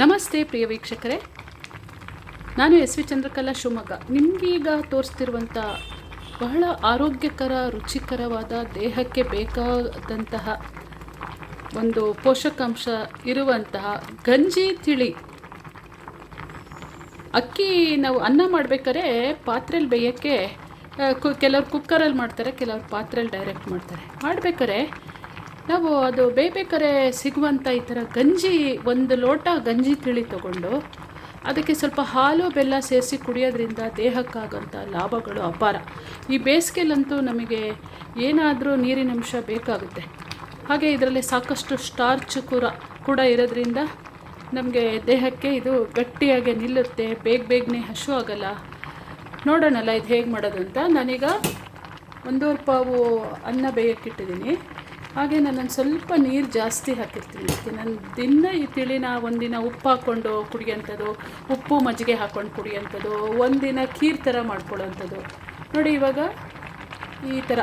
ನಮಸ್ತೆ ಪ್ರಿಯ ವೀಕ್ಷಕರೇ. ನಾನು ಎಸ್ ವಿ ಚಂದ್ರಕಲಾ ಶಿವಮೊಗ್ಗ. ನಿಮಗೀಗ ತೋರಿಸ್ತಿರುವಂಥ ಬಹಳ ಆರೋಗ್ಯಕರ, ರುಚಿಕರವಾದ, ದೇಹಕ್ಕೆ ಬೇಕಾದಂತಹ ಒಂದು ಪೋಷಕಾಂಶ ಇರುವಂತಹ ಗಂಜಿ ತಿಳಿ. ಅಕ್ಕಿ ನಾವು ಅನ್ನ ಮಾಡಬೇಕಾದ್ರೆ ಪಾತ್ರೆಯಲ್ಲಿ ಬೇಯೋಕ್ಕೆ ಕೆಲವ್ರು ಕುಕ್ಕರಲ್ಲಿ ಮಾಡ್ತಾರೆ, ಕೆಲವ್ರು ಪಾತ್ರೆಯಲ್ಲಿ ಡೈರೆಕ್ಟ್ ಮಾಡ್ತಾರೆ. ಮಾಡ್ಬೇಕಾದ್ರೆ ನಾವು ಅದು ಬೇಯ್ಬೇಕಾದ್ರೆ ಸಿಗುವಂಥ ಈ ಥರ ಗಂಜಿ, ಒಂದು ಲೋಟ ಗಂಜಿ ತಿಳಿ ತಗೊಂಡು ಅದಕ್ಕೆ ಸ್ವಲ್ಪ ಹಾಲು, ಬೆಲ್ಲ ಸೇರಿಸಿ ಕುಡಿಯೋದ್ರಿಂದ ದೇಹಕ್ಕಾಗಂಥ ಲಾಭಗಳು ಅಪಾರ. ಈ ಬೇಸಿಗೆಲಂತೂ ನಮಗೆ ಏನಾದರೂ ನೀರಿನಂಶ ಬೇಕಾಗುತ್ತೆ. ಹಾಗೆ ಇದರಲ್ಲಿ ಸಾಕಷ್ಟು ಸ್ಟಾರ್ಚ್ ಕೂಡ ಕೂಡ ಇರೋದ್ರಿಂದ ನಮಗೆ ದೇಹಕ್ಕೆ ಇದು ಗಟ್ಟಿಯಾಗಿ ನಿಲ್ಲುತ್ತೆ, ಬೇಗ ಬೇಗನೆ ಹಸು ಆಗಲ್ಲ. ನೋಡೋಣಲ್ಲ ಇದು ಹೇಗೆ ಮಾಡೋದು ಅಂತ ನಾನೀಗ ಒಂದೂವರೆ ಪಾವು ಅನ್ನ ಬೇಯಕ್ಕಿಟ್ಟಿದ್ದೀನಿ ಹಾಗೆ ನಾನು ಸ್ವಲ್ಪ ನೀರು ಜಾಸ್ತಿ ಹಾಕಿರ್ತೀನಿ. ಅದಕ್ಕೆ ನಾನು ದಿನ ಈ ತಿಳಿನ ಒಂದಿನ ಉಪ್ಪು ಹಾಕ್ಕೊಂಡು ಕುಡಿಯೋಂಥದ್ದು, ಉಪ್ಪು ಮಜ್ಜಿಗೆ ಹಾಕ್ಕೊಂಡು ಕುಡಿಯೋಂಥದ್ದು, ಒಂದಿನ ಖೀರ್ ಥರ ಮಾಡ್ಕೊಳ್ಳೋಂಥದ್ದು ನೋಡಿ ಇವಾಗ ಈ ಥರ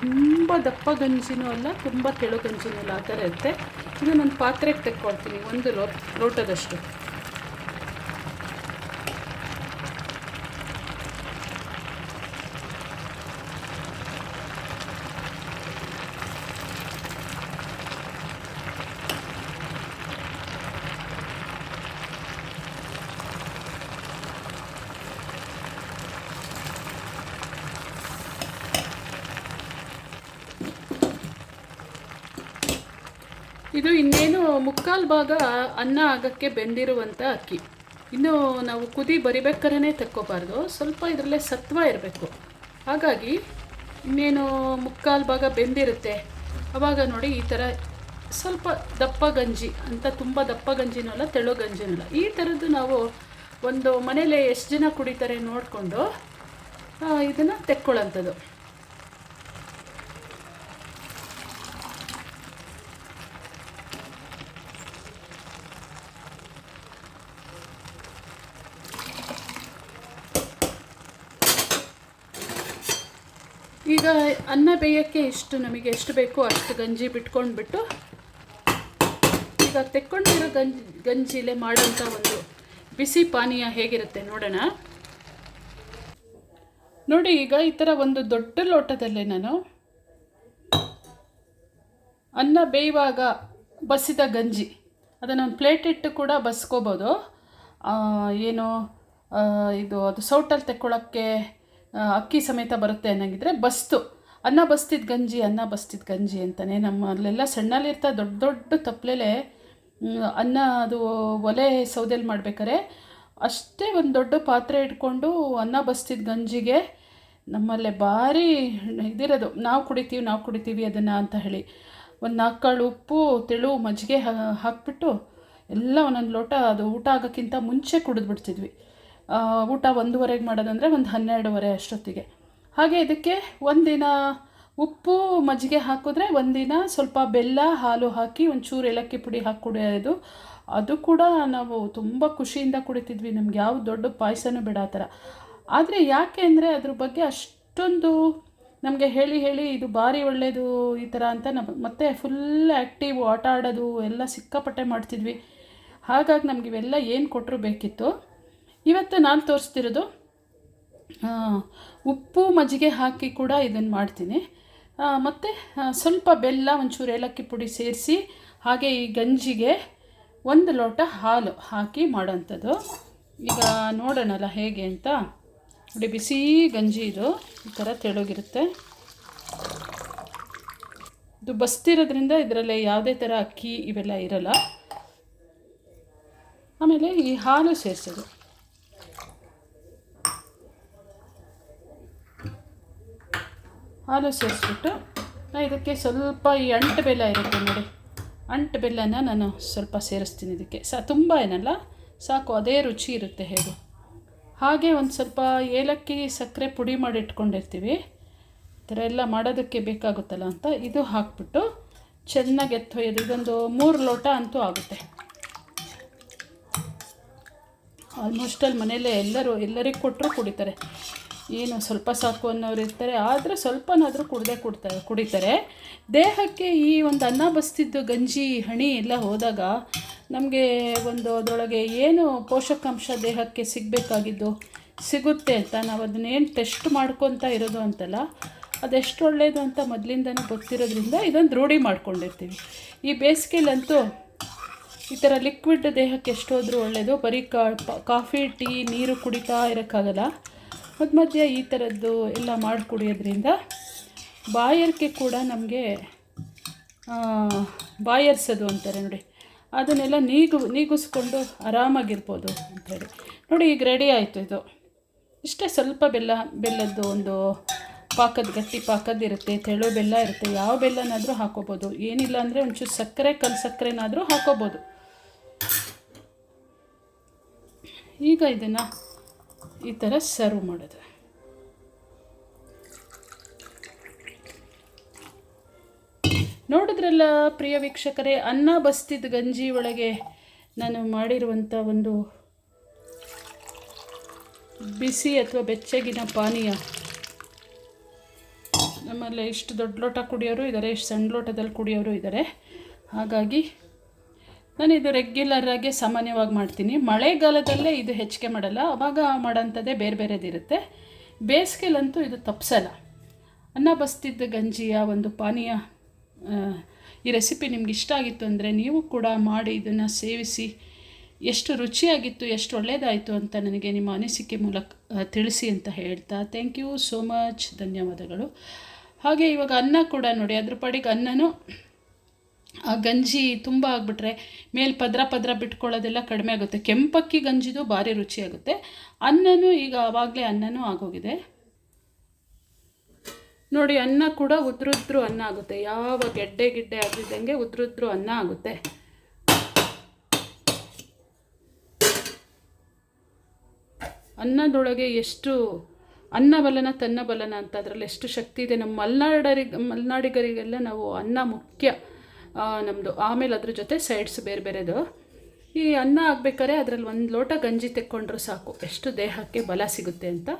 ತುಂಬ ದಪ್ಪ ಗಂಜಿನೂ ಅಲ್ಲ, ತುಂಬ ತೆಳು ಗಂಜಿನೂ ಅಲ್ಲ, ಆ ಥರ ಇರುತ್ತೆ. ಇದು ನಾನು ಪಾತ್ರೆಗೆ ತೆಕ್ಕೊಳ್ತೀನಿ, ಒಂದು ಲೋ, ಲೋಟದಷ್ಟು. ಇದು ಇನ್ನೇನು ಮುಕ್ಕಾಲು ಭಾಗ ಅನ್ನ ಆಗಕ್ಕೆ ಬೆಂದಿರುವಂಥ ಅಕ್ಕಿ. ಇನ್ನು ನಾವು ಕುದಿ ಬರಿಬೇಕಾರೇ ತಕ್ಕೋಬಾರ್ದು. ಸ್ವಲ್ಪ ಇದರಲ್ಲೇ ಸತ್ವ ಇರಬೇಕು. ಹಾಗಾಗಿ ಇನ್ನೇನು ಮುಕ್ಕಾಲು ಭಾಗ ಬೆಂದಿರುತ್ತೆ. ಆವಾಗ ನೋಡಿ ಈ ಥರ ಸ್ವಲ್ಪ ದಪ್ಪ ಗಂಜಿ ಅಂತ ತುಂಬ ದಪ್ಪ ಗಂಜಿನೂ ಅಲ್ಲ, ತೆಳು ಗಂಜಿನೂ ಈ ಥರದ್ದು ನಾವು ಒಂದು ಮನೇಲಿ ಎಷ್ಟು ಜನ ಕುಡಿತಾರೆ ನೋಡಿಕೊಂಡು ಇದನ್ನು ತೆಕ್ಕೊಳ್ಳೋಂಥದ್ದು. ಈಗ ಅನ್ನ ಬೇಯೋಕ್ಕೆ ಎಷ್ಟು ನಮಗೆ ಎಷ್ಟು ಬೇಕೋ ಅಷ್ಟು ಗಂಜಿ ಬಿಟ್ಕೊಂಡ್ಬಿಟ್ಟು ಈಗ ತೆಕ್ಕೊಂಡಿರೋ ಗಂಜಿ ಗಂಜಿಲೆ ಮಾಡೋಂಥ ಒಂದು ಬಿಸಿ ಪಾನೀಯ ಹೇಗಿರುತ್ತೆ ನೋಡೋಣ. ನೋಡಿ, ಈಗ ಈ ಥರ ಒಂದು ದೊಡ್ಡ ಲೋಟದಲ್ಲೇ ನಾನು ಅನ್ನ ಬೇಯುವಾಗ ಬಸಿದ ಗಂಜಿ, ಅದನ್ನು ಒಂದು ಪ್ಲೇಟ್ ಇಟ್ಟು ಕೂಡ ಬಸ್ಕೋಬೋದು. ಏನು ಇದು ಅದು ಸೌಟಲ್ಲಿ ತೆಕ್ಕೊಳ್ಳೋಕ್ಕೆ ಅಕ್ಕಿ ಸಮೇತ ಬರುತ್ತೆ ಅನ್ನಂಗಿದ್ರೆ ಬಸ್ತು. ಅನ್ನ ಬಸ್ತಿದ್ದ ಗಂಜಿ, ಅನ್ನ ಬಸ್ತಿದ್ದ ಗಂಜಿ ಅಂತಲೇ ನಮ್ಮಲ್ಲೆಲ್ಲ ಸಣ್ಣಲ್ಲಿರ್ತಾ ದೊಡ್ಡ ದೊಡ್ಡ ತಪ್ಪಲೆಲೆ ಅನ್ನ ಅದು ಒಲೆ ಸೌದೆಲಿ ಮಾಡ್ಬೇಕಾರೆ ಅಷ್ಟೇ ಒಂದು ದೊಡ್ಡ ಪಾತ್ರೆ ಇಟ್ಕೊಂಡು ಅನ್ನ ಬಸ್ತಿದ್ದ ಗಂಜಿಗೆ ನಮ್ಮಲ್ಲೇ ಭಾರಿ ಇದಿರೋದು. ನಾವು ಕುಡಿತೀವಿ ನಾವು ಕುಡಿತೀವಿ ಅದನ್ನು ಅಂತ ಹೇಳಿ. ಒಂದು ನಾಲ್ಕು ಕಾಳು ಉಪ್ಪು, ತೆಳು, ಮಜ್ಜಿಗೆ ಹಾಕಿಬಿಟ್ಟು ಎಲ್ಲ ಒಂದೊಂದು ಲೋಟ ಅದು ಊಟ ಆಗೋಕ್ಕಿಂತ ಮುಂಚೆ ಕುಡಿದ್ಬಿಡ್ತಿದ್ವಿ. ಊಟ ಒಂದೂವರೆಗೆ ಮಾಡೋದಂದರೆ ಒಂದು ಹನ್ನೆರಡುವರೆ ಅಷ್ಟೊತ್ತಿಗೆ. ಹಾಗೆ ಇದಕ್ಕೆ ಒಂದಿನ ಉಪ್ಪು ಮಜ್ಜಿಗೆ ಹಾಕಿದ್ರೆ ಒಂದಿನ ಸ್ವಲ್ಪ ಬೆಲ್ಲ, ಹಾಲು ಹಾಕಿ ಒಂಚೂರು ಏಲಕ್ಕಿ ಪುಡಿ ಹಾಕಿ ಕುಡಿಯೋದು ಅದು ಕೂಡ ನಾವು ತುಂಬ ಖುಷಿಯಿಂದ ಕುಡಿತಿದ್ವಿ. ನಮ್ಗೆ ಯಾವ ದೊಡ್ಡ ಪಾಯಸನೂ ಬೇಡ ಆ ಥರ. ಆದರೆ ಯಾಕೆ ಅಂದರೆ ಅದ್ರ ಬಗ್ಗೆ ಅಷ್ಟೊಂದು ನಮಗೆ ಹೇಳಿ ಹೇಳಿ ಇದು ಭಾರಿ ಒಳ್ಳೆಯದು ಈ ಥರ ಅಂತ ನಮ್ಮ ಮತ್ತೆ ಫುಲ್ ಆ್ಯಕ್ಟಿವ್ ಆಟ ಆಡೋದು ಎಲ್ಲ ಸಿಕ್ಕಾಪಟ್ಟೆ ಮಾಡ್ತಿದ್ವಿ. ಹಾಗಾಗಿ ನಮ್ಗೆ ಇವೆಲ್ಲ ಏನು ಕೊಟ್ಟರು ಬೇಕಿತ್ತು. ಇವತ್ತು ನಾನು ತೋರಿಸ್ತಿರೋದು ಉಪ್ಪು ಮಜ್ಜಿಗೆ ಹಾಕಿ ಕೂಡ ಇದನ್ನು ಮಾಡ್ತೀನಿ. ಮತ್ತು ಸ್ವಲ್ಪ ಬೆಲ್ಲ, ಒಂಚೂರು ಏಲಕ್ಕಿ ಪುಡಿ ಸೇರಿಸಿ, ಹಾಗೆ ಈ ಗಂಜಿಗೆ ಒಂದು ಲೋಟ ಹಾಲು ಹಾಕಿ ಮಾಡೋಂಥದ್ದು. ಈಗ ನೋಡೋಣಲ್ಲ ಹೇಗೆ ಅಂತ. ನೋಡಿ, ಬಿಸಿ ಗಂಜಿ ಇದು, ಈ ಥರ ತೆಳುಗಿರುತ್ತೆ. ಇದು ಬಸ್ತಿರೋದ್ರಿಂದ ಇದರಲ್ಲಿ ಯಾವುದೇ ಥರ ಅಕ್ಕಿ ಇವೆಲ್ಲ ಇರಲ್ಲ. ಆಮೇಲೆ ಈ ಹಾಲು ಸೇರಿಸೋದು. ಹಾಲು ಸೇರಿಸ್ಬಿಟ್ಟು ಇದಕ್ಕೆ ಸ್ವಲ್ಪ ಈ ಅಂಟು ಬೆಲ್ಲ ಇರುತ್ತೆ ನೋಡಿ. ಅಂಟು ಬೆಲ್ಲನ ನಾನು ಸ್ವಲ್ಪ ಸೇರಿಸ್ತೀನಿ ಇದಕ್ಕೆ. ಸ, ತುಂಬ ಏನಲ್ಲ, ಸಾಕು, ಅದೇ ರುಚಿ ಇರುತ್ತೆ ಹೇಗೆ. ಹಾಗೆ ಒಂದು ಸ್ವಲ್ಪ ಏಲಕ್ಕಿ ಸಕ್ಕರೆ ಪುಡಿ ಮಾಡಿ ಇಟ್ಕೊಂಡಿರ್ತೀವಿ. ಈ ಥರ ಎಲ್ಲ ಮಾಡೋದಕ್ಕೆ ಬೇಕಾಗುತ್ತಲ್ಲ ಅಂತ ಇದು ಹಾಕ್ಬಿಟ್ಟು ಚೆನ್ನಾಗಿ ಎತ್ತೊಯ್ಯೋದು ಇದೊಂದು ಮೂರು ಲೋಟ ಅಂತೂ ಆಗುತ್ತೆ. ಆಲ್ಮೋಸ್ಟ್ ಅಲ್ಲಿ ಮನೆಯಲ್ಲೇ ಎಲ್ಲರೂ, ಎಲ್ಲರಿಗೂ ಕೊಟ್ಟರು ಕುಡಿತಾರೆ. ಏನು ಸ್ವಲ್ಪ ಸಾಕು ಅನ್ನೋರು ಇರ್ತಾರೆ. ಆದರೆ ಸ್ವಲ್ಪನಾದರೂ ಕುಡದೆ ಕುಡ್ತಾರೆ ಕುಡಿತಾರೆ. ದೇಹಕ್ಕೆ ಈ ಒಂದು ಅನ್ನ ಬಸ್ತಿದ್ದು ಗಂಜಿ, ಹಣಿ ಎಲ್ಲ ಹೋದಾಗ ನಮಗೆ ಒಂದು ಅದರೊಳಗೆ ಏನು ಪೋಷಕಾಂಶ ದೇಹಕ್ಕೆ ಸಿಗಬೇಕಾಗಿದ್ದು ಸಿಗುತ್ತೆ ಅಂತ ನಾವು ಅದನ್ನೇನು ಟೆಸ್ಟ್ ಮಾಡ್ಕೊತಾ ಇರೋದು ಅಂತಲ್ಲ, ಅದೆಷ್ಟು ಒಳ್ಳೆಯದು ಅಂತ ಮೊದಲಿಂದನೂ ಗೊತ್ತಿರೋದ್ರಿಂದ ಇದೊಂದು ರೂಢಿ ಮಾಡ್ಕೊಂಡಿರ್ತೀವಿ. ಈ ಬೇಸಿಗೆಲಂತೂ ಈ ಥರ ಲಿಕ್ವಿಡ್ ದೇಹಕ್ಕೆ ಎಷ್ಟೋದ್ರೂ ಒಳ್ಳೆಯದು ಬರೀ ಕಾಫಿ, ಟೀ, ನೀರು ಕುಡಿತಾ ಇರೋಕ್ಕಾಗಲ್ಲ. ಮಧ್ಯ ಮಧ್ಯೆ ಈ ಥರದ್ದು ಎಲ್ಲ ಮಾಡಿ ಕುಡಿಯೋದ್ರಿಂದ ಬಾಯಾರಿಕೆ ಕೂಡ ನಮಗೆ ಬಾಯರ್ಸೋದು ಅಂತಾರೆ ನೋಡಿ. ಅದನ್ನೆಲ್ಲ ನೀಗು, ನೀಗಿಸ್ಕೊಂಡು ಆರಾಮಾಗಿರ್ಬೋದು ಅಂಥೇಳಿ. ನೋಡಿ ಈಗ ರೆಡಿ ಆಯಿತು ಇದು. ಇಷ್ಟೇ ಸ್ವಲ್ಪ ಬೆಲ್ಲ, ಬೆಲ್ಲದ್ದು ಒಂದು ಪಾಕದ, ಗಟ್ಟಿ ಪಾಕದ್ದು ಇರುತ್ತೆ, ತೆಳು ಬೆಲ್ಲ ಇರುತ್ತೆ, ಯಾವ ಬೆಲ್ಲನಾದರೂ ಹಾಕೋಬೋದು. ಏನಿಲ್ಲ ಅಂದರೆ ಒಂಚೂರು ಸಕ್ಕರೆ ಕಲ್ಲು ಸಕ್ಕರೆನಾದರೂ ಹಾಕೋಬೋದು. ಈಗ ಇದನ್ನು ಈ ಥರ ಸರ್ವ್ ಮಾಡೋದು ನೋಡಿದ್ರಲ್ಲ ಪ್ರಿಯ ವೀಕ್ಷಕರೇ, ಅನ್ನ ಬಸ್ತಿದ್ದ ಗಂಜಿ ಒಳಗೆ ನಾನು ಮಾಡಿರುವಂಥ ಒಂದು ಬಿಸಿ ಅಥವಾ ಬೆಚ್ಚಗಿನ ಪಾನೀಯ. ನಮ್ಮಲ್ಲಿ ಇಷ್ಟು ದೊಡ್ಡ ಲೋಟ ಕುಡಿಯೋರು ಇದ್ದಾರೆ, ಇಷ್ಟು ಸಣ್ಣ ಲೋಟದಲ್ಲಿ ಕುಡಿಯೋರು ಇದ್ದಾರೆ. ಹಾಗಾಗಿ ನಾನು ಇದು ರೆಗ್ಯುಲರಾಗೆ ಸಾಮಾನ್ಯವಾಗಿ ಮಾಡ್ತೀನಿ. ಮಳೆಗಾಲದಲ್ಲೇ ಇದು ಹೆಚ್ಚಿಗೆ ಮಾಡಲ್ಲ. ಅವಾಗ ಮಾಡೋಂಥದ್ದೇ ಬೇರೆ ಬೇರೆದಿರುತ್ತೆ ಬೇಸಿಗೆಲಂತೂ ಇದು ತಪ್ಸಲ್ಲ. ಅನ್ನ ಬಸ್ತಿದ್ದ ಗಂಜಿಯ ಒಂದು ಪಾನೀಯ ಈ ರೆಸಿಪಿ ನಿಮ್ಗೆ ಇಷ್ಟ ಆಗಿತ್ತು ಅಂದರೆ ನೀವು ಕೂಡ ಮಾಡಿ ಇದನ್ನು ಸೇವಿಸಿ. ಎಷ್ಟು ರುಚಿಯಾಗಿತ್ತು, ಎಷ್ಟು ಒಳ್ಳೆಯದಾಯಿತು ಅಂತ ನನಗೆ ನಿಮ್ಮ ಅನಿಸಿಕೆ ಮೂಲಕ ತಿಳಿಸಿ ಅಂತ ಹೇಳ್ತಾ ಥ್ಯಾಂಕ್ ಯು ಸೋ ಮಚ್ ಧನ್ಯವಾದಗಳು. ಹಾಗೆ ಇವಾಗ ಅನ್ನ ಕೂಡ ನೋಡಿ. ಅದ್ರ ಪಾಡಿಗೆ ಅನ್ನನೂ ಗಂಜಿ ತುಂಬ ಆಗಿಬಿಟ್ರೆ ಮೇಲೆ ಪದ್ರ ಪದ್ರ ಬಿಟ್ಕೊಳ್ಳೋದೆಲ್ಲ ಕಡಿಮೆ ಆಗುತ್ತೆ. ಕೆಂಪಕ್ಕಿ ಗಂಜಿದು ಭಾರಿ ರುಚಿಯಾಗುತ್ತೆ ಅನ್ನನೂ ಈಗ ಆವಾಗಲೇ ಅನ್ನನೂ ಆಗೋಗಿದೆ. ನೋಡಿ, ಅನ್ನ ಕೂಡ ಉದ್ರುದ್ರು ಅನ್ನ ಆಗುತ್ತೆ. ಯಾವ ಗೆಡ್ಡೆ ಗಿಡ್ಡೆ ಆಗಿದ್ದಂಗೆ ಉದ್ರುದ್ರು ಅನ್ನ ಆಗುತ್ತೆ. ಅನ್ನದೊಳಗೆ ಎಷ್ಟು ಅನ್ನ ಬಲನ ತನ್ನ ಬಲನ ಅಂತ ಅದರಲ್ಲಿ ಎಷ್ಟು ಶಕ್ತಿ ಇದೆ. ನಮ್ಮ ಮಲೆನಾಡರಿಗೆ ಮಲ್ನಾಡಿಗರಿಗೆಲ್ಲ ನಾವು ಅನ್ನ ಮುಖ್ಯ. ನಮ್ಮದು ಆಮೇಲೆ ಅದ್ರ ಜೊತೆ ಸೈಡ್ಸ್ ಬೇರೆ ಬೇರೆದು. ಈ ಅನ್ನ ಆಗ್ಬೇಕಾದ್ರೆ ಅದರಲ್ಲಿ ಒಂದು ಲೋಟ ಗಂಜಿ ತೆಕ್ಕೊಂಡ್ರೂ ಸಾಕು. ಎಷ್ಟು ದೇಹಕ್ಕೆ ಬಲ ಸಿಗುತ್ತೆ ಅಂತ.